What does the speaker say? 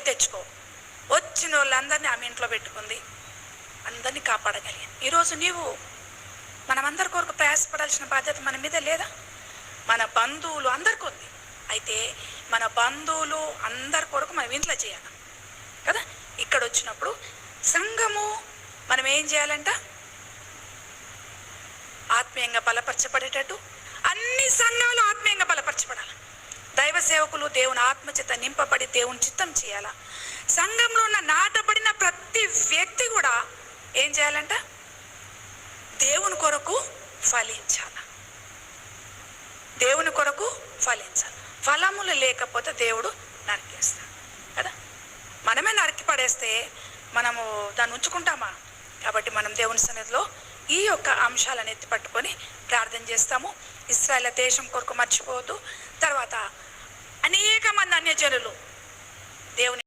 తెచ్చుకో. వచ్చిన వాళ్ళందరినీ ఆమె ఇంట్లో పెట్టుకుంది. అందరినీ కాపాడగలిగింది. ఈరోజు నీవు మనమందరి కొరకు ప్రయాసపడాల్సిన బాధ్యత మన మీద లేదా? మన బంధువులు అందరికి ఉంది. అయితే మన బంధువులు అందరి కొరకు మనం ఇంట్లో చేయాలి? కదా? ఇక్కడ వచ్చినప్పుడు సంఘము మనం ఏం చేయాలంట? ఆత్మీయంగా బలపరచబడేటట్టు అన్ని సంఘాలు ఆత్మీయంగా బలపరచబడాలి దైవ సేవకులు దేవుని ఆత్మచేత నింపబడి దేవుని చిత్తం చేయాలా? సంఘంలో ఉన్న నాటబడిన ప్రతి వ్యక్తి కూడా ఏం చేయాలంట? దేవుని కొరకు ఫలించాల? దేవుని కొరకు ఫలించాలి? ఫలములు లేకపోతే దేవుడు నరికేస్తాడు కదా? మనమే నరికి పడేస్తే మనము దాన్ని ఉంచుకుంటామా? కాబట్టి మనం దేవుని సన్నిధిలో ఈ యొక్క అంశాలను ఎత్తి పట్టుకొని ప్రార్థన చేస్తాము. ఇస్రాయల్ దేశం కొరకు మర్చిపోవద్దు. తర్వాత అన్యజనులు. దేవుని